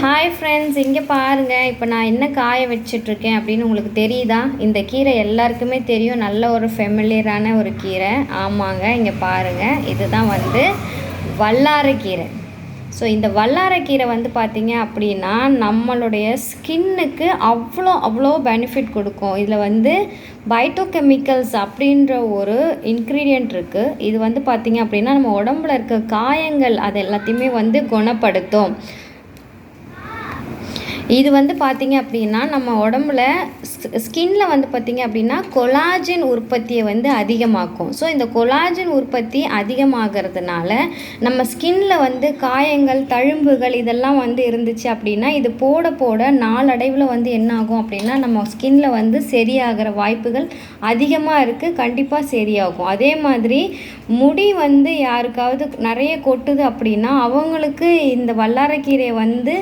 Hi friends இங்கே பாருங்கள் இப்போ நான் என்ன காய வச்சிட்ருக்கேன் அப்படின்னு உங்களுக்கு தெரியுதா? இந்த கீரை எல்லாருக்குமே தெரியும். நல்ல ஒரு ஃபெமிலியரான ஒரு கீரை. ஆமாங்க இங்கே பாருங்கள் இதுதான் வந்து வல்லாரக்கீரை ஸோ இந்த வல்லாரக்கீரை வந்து பார்த்திங்க அப்படின்னா நம்மளுடைய ஸ்கின்னுக்கு அவ்வளோ அவ்வளோ பெனிஃபிட் கொடுக்கும். இதில் வந்து பைட்டோகெமிக்கல்ஸ் அப்படின்ற ஒரு இன்க்ரீடியண்ட் இருக்குது இது வந்து பார்த்திங்க அப்படின்னா நம்ம உடம்புல இருக்க காயங்கள் அது எல்லாத்தையுமே வந்து குணப்படுத்தும். இது வந்து பார்த்திங்க அப்படின்னா நம்ம உடம்புல ஸ்கின்ல வந்து பார்த்திங்க அப்படின்னா கொலாஜின் உற்பத்தியை வந்து அதிகமாக்கும். ஸோ இந்த கொலாஜின் உற்பத்தி அதிகமாகிறதுனால நம்ம ஸ்கின்ல வந்து காயங்கள் தழும்புகள் இதெல்லாம் வந்து இருந்துச்சு அப்படின்னா இது போட போட நாளடைவில் வந்து என்ன ஆகும் அப்படின்னா நம்ம ஸ்கின்ல வந்து சரியாகிற வாய்ப்புகள் அதிகமாக இருக்குது கண்டிப்பாக சரியாகும். அதே மாதிரி முடி வந்து யாருக்காவது நிறைய கொட்டுது அப்படின்னா அவங்களுக்கு இந்த வல்லாரக்கீரையை வந்து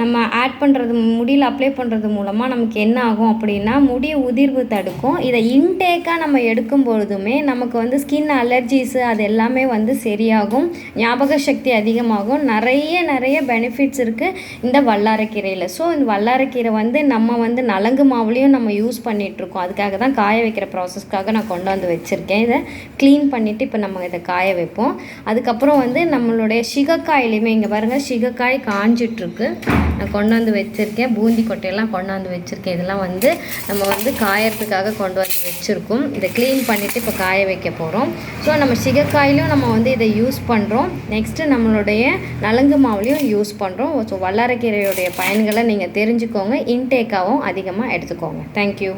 நம்ம ஆட் பண்ணுறது முடியில் அப்ளை பண்ணுறது மூலமாக நமக்கு என்ன ஆகும் அப்படின்னா முடி உதிர்வு தடுக்கும். இதை இன்டேக்காக நம்ம எடுக்கும் பொழுதுமே நமக்கு வந்து ஸ்கின் அலர்ஜிஸு அது எல்லாமே வந்து சரியாகும். ஞாபக சக்தி அதிகமாகும். நிறைய நிறைய பெனிஃபிட்ஸ் இருக்குது இந்த வல்லாரக்கீரையில். ஸோ இந்த வல்லாரக்கீரை வந்து நம்ம வந்து நலங்கு மாவுலேயும் நம்ம யூஸ் பண்ணிகிட்ருக்கோம் அதுக்காக தான் காய வைக்கிற ப்ராசஸ்க்காக நான் கொண்டு வந்து வச்சுருக்கேன். இதை க்ளீன் பண்ணிவிட்டு இப்போ நம்ம இதை காய வைப்போம். அதுக்கப்புறம் வந்து நம்மளுடைய சிகக்காயிலையுமே இங்கே பாருங்கள் சிகக்காய் காஞ்சிட்ருக்கு நான் கொண்டு வந்து வச்சுருக்கேன். பூந்தி கொட்டையெல்லாம் கொண்டு வந்து வச்சுருக்கேன். இதெல்லாம் வந்து நம்ம வந்து காயறதுக்காக கொண்டு வந்து வச்சுருக்கோம். இதை க்ளீன் பண்ணிவிட்டு இப்போ காய வைக்க போகிறோம் ஸோ நம்ம சிகக்காயிலையும் நம்ம வந்து இதை யூஸ் பண்ணுறோம் நெக்ஸ்ட்டு நம்மளுடைய நலங்கு மாவுலையும் யூஸ் பண்ணுறோம் ஸோ வல்லாரக்கீரையுடைய பயன்களை நீங்கள் தெரிஞ்சுக்கோங்க. இன்டேக்காகவும் அதிகமாக எடுத்துக்கோங்க. தேங்க்யூ